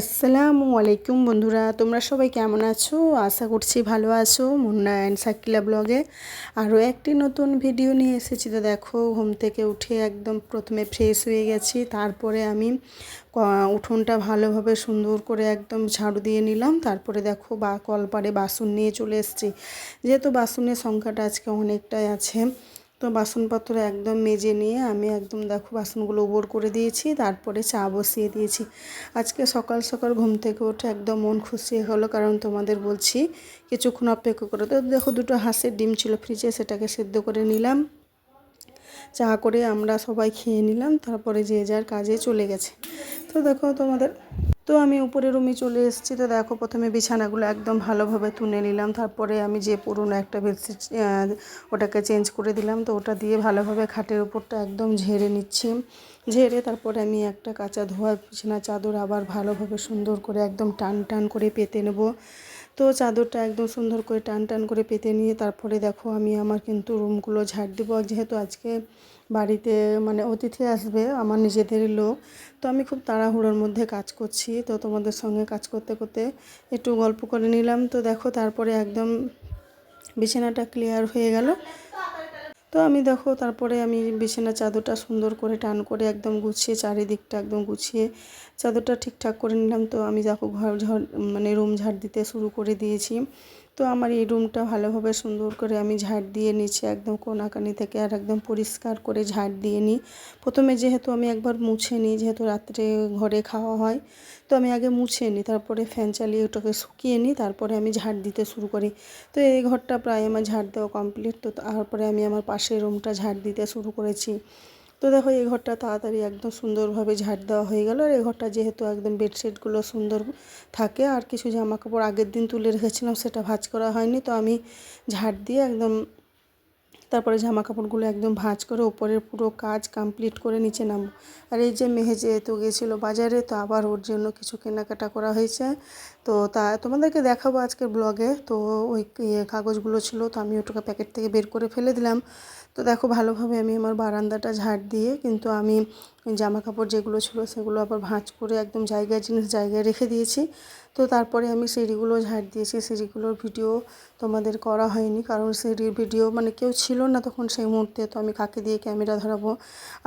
আসসালামু আলাইকুম বন্ধুরা, তোমরা সবাই কেমন আছো? আশা করছি ভালো আছো মুন্না অ্যান্ড সাকিলা ব্লগে। আরও একটি নতুন ভিডিও নিয়ে এসেছি। তো দেখো, ঘুম থেকে উঠে একদম প্রথমে ফ্রেশ হয়ে গেছি। তারপরে আমি উঠোনটা ভালোভাবে সুন্দর করে একদম ঝাড়ু দিয়ে নিলাম। তারপরে দেখো, বা, কলপারে বাসন নিয়ে চলে এসেছি। যেহেতু বাসনের সংখ্যাটা আজকে অনেকটাই আছে তো বাসনপত্র একদম মেজে নিয়ে আমি একদম দেখো বাসনগুলো ওবর করে দিয়েছি, তারপরে চা বসিয়ে দিয়েছি। আজকে সকাল সকাল ঘুম থেকে উঠে একদম মন খুশি হলো, কারণ তোমাদের বলছি কিছুক্ষণ অপেক্ষা করে। তো দেখো দুটো হাঁসের ডিম ছিল ফ্রিজে, সেটাকে সেদ্ধ করে নিলাম। চা করে আমরা সবাই খেয়ে নিলাম, তারপরে যে যার কাজে চলে গেছে। তো দেখো তোমাদের তো আমি উপরে রুমে চলে এসেছি। তো দেখো, প্রথমে বিছানাগুলো একদম ভালোভাবে তুলে নিলাম। তারপরে আমি যে পুরনো একটা বেডশিট ওটাকে চেঞ্জ করে দিলাম। তো ওটা দিয়ে ভালোভাবে খাটের উপরটা একদম ঝেড়ে নিচ্ছি। ঝেড়ে তারপরে আমি একটা কাঁচা ধোয়া বিছানা চাদর আবার ভালোভাবে সুন্দর করে একদম টান টান করে পেতে নেব। তো চাদরটা একদম সুন্দর করে টান টান করে পেতে নিয়ে তারপরে দেখো আমি আমার কিন্তু রুমগুলো ঝাড় দেবো। যেহেতু আজকে বাড়িতে মানে অতিথি আসবে, আমার নিজেদেরই লোক। তো আমি খুব তাড়াহুড়োর মধ্যে কাজ করছি। তো তোমাদের সঙ্গে কাজ করতে করতে একটু গল্প করে নিলাম। তো দেখো তারপরে একদম বিছানাটা ক্লিয়ার হয়ে গেল। তো আমি দেখো তারপরে আমি বিছানা চাদরটা সুন্দর করে টান করে একদম গুছিয়ে, চারিদিকটা একদম গুছিয়ে চাদরটা ঠিকঠাক করে নিলাম। তো আমি দেখো ঘর ঝড় মানে রুম ঝাড় দিতে শুরু করে দিয়েছি। তো আমার এই রুমটা ভালোভাবে সুন্দর করে আমি ঝাড় দিয়ে নিচ্ছি একদম কোনাকানি থেকে আর একদম পরিষ্কার করে ঝাড় দিয়ে নিই। প্রথমে যেহেতু আমি একবার মুছে নিই, যেহেতু রাত্রে ঘরে খাওয়া হয়, তো আমি আগে মুছে নিই, তারপরে ফ্যান চালিয়ে ওটাকে শুকিয়ে নিই, তারপরে আমি ঝাড় দিতে শুরু করি। তো এই ঘরটা প্রায় আমার ঝাড় দেওয়া কমপ্লিট তো তারপরে আমি আমার পাশের রুমটা ঝাড় দিতে শুরু করেছি। তো দেখো, এই ঘরটা তাড়াতাড়ি একদম সুন্দরভাবে ঝাড় দেওয়া হয়ে গেল। আর এই ঘরটা যেহেতু একদম বেডশিটগুলো সুন্দর থাকে, আর কিছু জামা কাপড় আগের দিন তুলে রেখেছিলাম, সেটা ভাঁজ করা হয়নি। তো আমি ঝাড় দিয়ে একদম তারপরে জামা কাপড়গুলো একদম ভাঁজ করে ওপরের পুরো কাজ কমপ্লিট করে নিচে নামবো। আর এই যে মেহে যেহেতু গেছিল বাজারে, তো আবার ওর জন্য কিছু কেনাকাটা করা হয়েছে। তো তা, তোমাদেরকে দেখাবো আজকের ব্লগে। তো ওই ইয়ে কাগজগুলো ছিল, তো আমি ওটাকে প্যাকেট থেকে বের করে ফেলে দিলাম। তো দেখো ভালোভাবে আমি আমার বারান্দাটা ঝাড় দিয়ে কিন্তু আমি জামা কাপড় যেগুলো ছিল সেগুলো আবার ভাঁজ করে একদম জায়গায় জিনিস জায়গায় রেখে দিয়েছি। তো তারপরে আমি সিঁড়িগুলো ঝাড় দিয়েছি। সিঁড়িগুলোর ভিডিও তোমাদের করা হয়নি কারণ সিঁড়ির ভিডিও মানে কেউ ছিল না তখন সেই মুহূর্তে। তো আমি কাকে দিয়ে ক্যামেরা ধরাবো?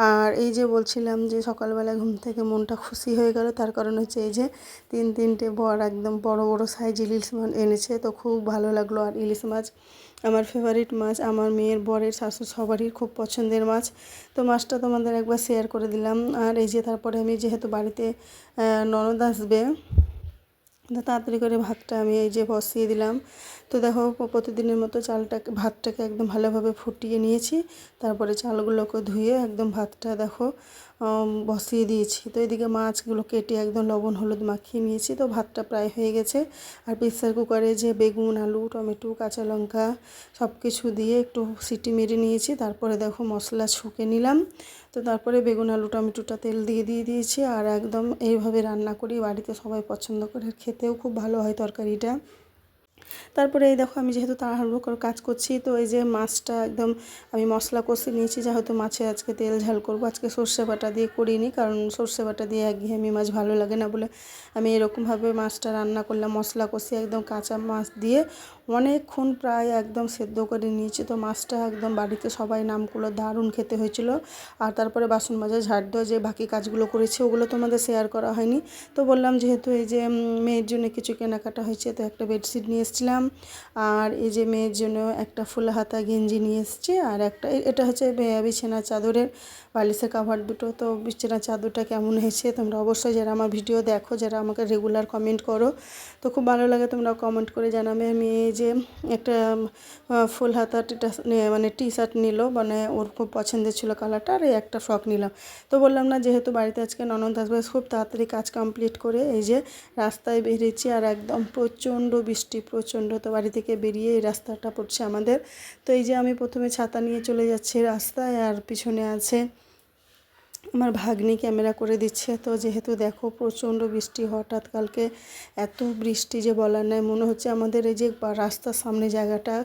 আর এই যে বলছিলাম যে সকালবেলা ঘুম থেকে মনটা খুশি হয়ে গেল, তার কারণ হচ্ছে এই যে তিন তিনটে বর একদম বড় বড় সাইজ ইলিশ মাছ এনেছে। তো খুব ভালো লাগল আর ইলিশ মাছ। আমার ফেভারিট মাছ, আমার মেয়ের বরের শাশুড় সবারই খুব পছন্দের মাছ। তো মাছটা তোমাদের একবার শেয়ার করে দিলাম। আর এই যে তারপরে আমি যেহেতু বাড়িতে ননদ আসবে তাড়াতাড়ি করে ভাতটা আমি এই যে বসিয়ে দিলাম। তো দেখো প্রতিদিনের মতো চালটাকে, ভাতটাকে একদম ভালোভাবে ফুটিয়ে নিয়েছি। তারপরে চালগুলোকে ধুয়ে একদম ভাতটা দেখো বসিয়ে দিয়েছি। তো এদিকে মাছগুলো কেটে একদম লবণ, হলুদ মাখিয়ে নিয়েছি। তো ভাতটা প্রায় হয়ে গেছে। আর প্রেসার কুকারে যে বেগুন, আলু, টমেটো, কাঁচা লঙ্কা সব কিছু দিয়ে একটু সিটি মেরে নিয়েছি। তারপরে দেখো মশলা ছুঁকে নিলাম। তো তারপরে বেগুন, আলু, টমেটোটা তেল দিয়ে দিয়ে দিয়েছি। আর একদম এইভাবে রান্না করি, বাড়িতে সবাই পছন্দ করে খেতেও খুব ভালো হয় তরকারিটা। তারপরে এই দেখো আমি যেহেতু তাড়াহুড়ো করে কাজ করছি, তো এই যে মাছটা একদম আমি মশলা কষে নিয়েছি, যেহেতু মাছে আজকে তেল ঝাল করব। আজকে সর্ষে বাটা দিয়ে করিনি, কারণ সর্ষে বাটা দিয়ে একঘেয়েমি মাছ ভালো লাগে না বলে আমি এরকমভাবে মাছটা রান্না করলাম, মশলা কষে একদম কাঁচা মাছ দিয়ে অনেকক্ষণ প্রায় একদম সেদ্ধ করে নিয়েছি। তো মাছটা একদম বাড়িতে সবাই নাম করল দারুণ খেতে হয়েছিল। আর তারপরে বাসন মাজা ঝাড় দেওয়া যে বাকি কাজগুলো করেছি, ওগুলো তোমাদের শেয়ার করা হয়নি। তো বললাম যেহেতু এই যে মেয়ের জন্য কিছু কেনাকাটা হয়েছে, তো একটা বেডশিট নিয়ে এসেছিলাম আর এই যে মেয়ের জন্য একটা ফুল হাতা গেঞ্জি নিয়ে এসেছি, আর একটা এটা হচ্ছে বিছানা চাদরের বালিশের কাভার দুটো। তো বিছানা চাদরটা কেমন হয়েছে তোমরা অবশ্যই যারা আমার ভিডিও দেখো, যারা আমাকে রেগুলার কমেন্ট করো, তো খুব ভালো লাগে তোমরা কমেন্ট করে জানাবে। এই যে একটা ফুল হাতা মানে টি শার্ট নিল মানে ওর খুব পছন্দের ছিল কালারটা আর একটা ফ্রক নিলাম। তো বললাম না, যেহেতু বাড়িতে আজকে ননদ আসবে, খুব তাড়াতাড়ি কাজ কমপ্লিট করে এই যে রাস্তায় বেরিয়েছি, আর একদম প্রচণ্ড বৃষ্টি প্রচণ্ড তো বাড়ি থেকে বেরিয়ে এই রাস্তাটা পড়ছে আমাদের। তো এই যে আমি প্রথমে ছাতা নিয়ে চলে যাচ্ছি রাস্তায় আর পিছনে আছে আমার ভাগ্নি ক্যামেরা করে দিচ্ছে। তো যেহেতু দেখো প্রচণ্ড বৃষ্টি, হঠাৎ কালকে এত বৃষ্টি যে বলার নাই। মনে হচ্ছে আমাদের এই যে রাস্তার সামনে জায়গাটা,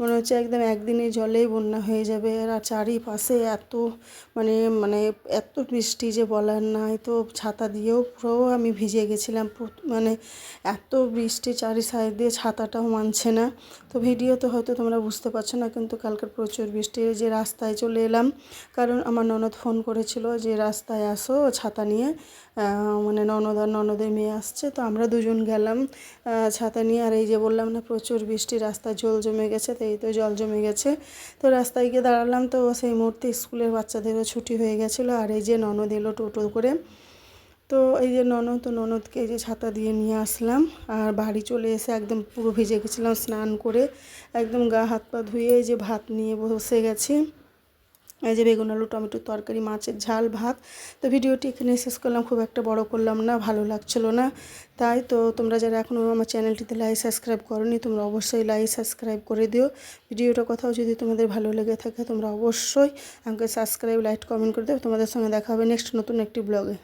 মনে হচ্ছে একদম একদিনে জলেই বন্যা হয়ে যাবে। আর চারিপাশে এত মানে মানে এত বৃষ্টি যে বলার নাই। তো ছাতা দিয়েও পুরো আমি ভিজে গেছিলাম। মানে এত বৃষ্টি চারি সাইড দিয়ে ছাতাটাও মানছে না। তো ভিডিওতে হয়তো তোমরা বুঝতে পারছ না, কিন্তু কালকের প্রচুর বৃষ্টি যে রাস্তায় চলে এলাম। কারণ আমার ননদ ফোন করেছিল যে রাস্তায় আসো, ছাতা নিয়ে মানে ননদ আর ননদের মেয়ে আসছে, তো আমরা দুজন গেলাম ছাতা নিয়ে। আর এই যে বললাম না, প্রচুর বৃষ্টি, রাস্তায় জল জমে গেছে, তো এই তো জল জমে গেছে। তো রাস্তায় গিয়ে দাঁড়ালাম, তো সেই মুহূর্তে স্কুলের বাচ্চাদেরও ছুটি হয়ে গেছিল, আর এই যে ননদ এলো টোটো করে। তো এই যে ননদ, তো ননদকে এই যে ছাতা দিয়ে নিয়ে আসলাম, আর বাড়ি চলে এসে একদম পুরো ভিজে গেছিলাম, স্নান করে, একদম গা হাত পা ধুয়ে এই যে ভাত নিয়ে বসে গেছি। এই যে বেগুন, আলু টমেটোর তরকারি, মাছের ঝাল, ভাত। তো ভিডিওটি এখানে শেষ করলাম। খুব একটা বড় করলাম না, ভালো লাগছিল না। তাই তো তোমরা যারা এখনও আমার চ্যানেলটিতে লাইক, সাবস্ক্রাইব করনি, তোমরা অবশ্যই লাইক, সাবস্ক্রাইব করে দিও। ভিডিওটা কোথাও যদি তোমাদের ভালো লেগে থাকে, তোমরা অবশ্যই আমাকে সাবস্ক্রাইব, লাইক, কমেন্ট করে দেবে তোমাদের সঙ্গে দেখা হবে নেক্সট নতুন একটি ব্লগে।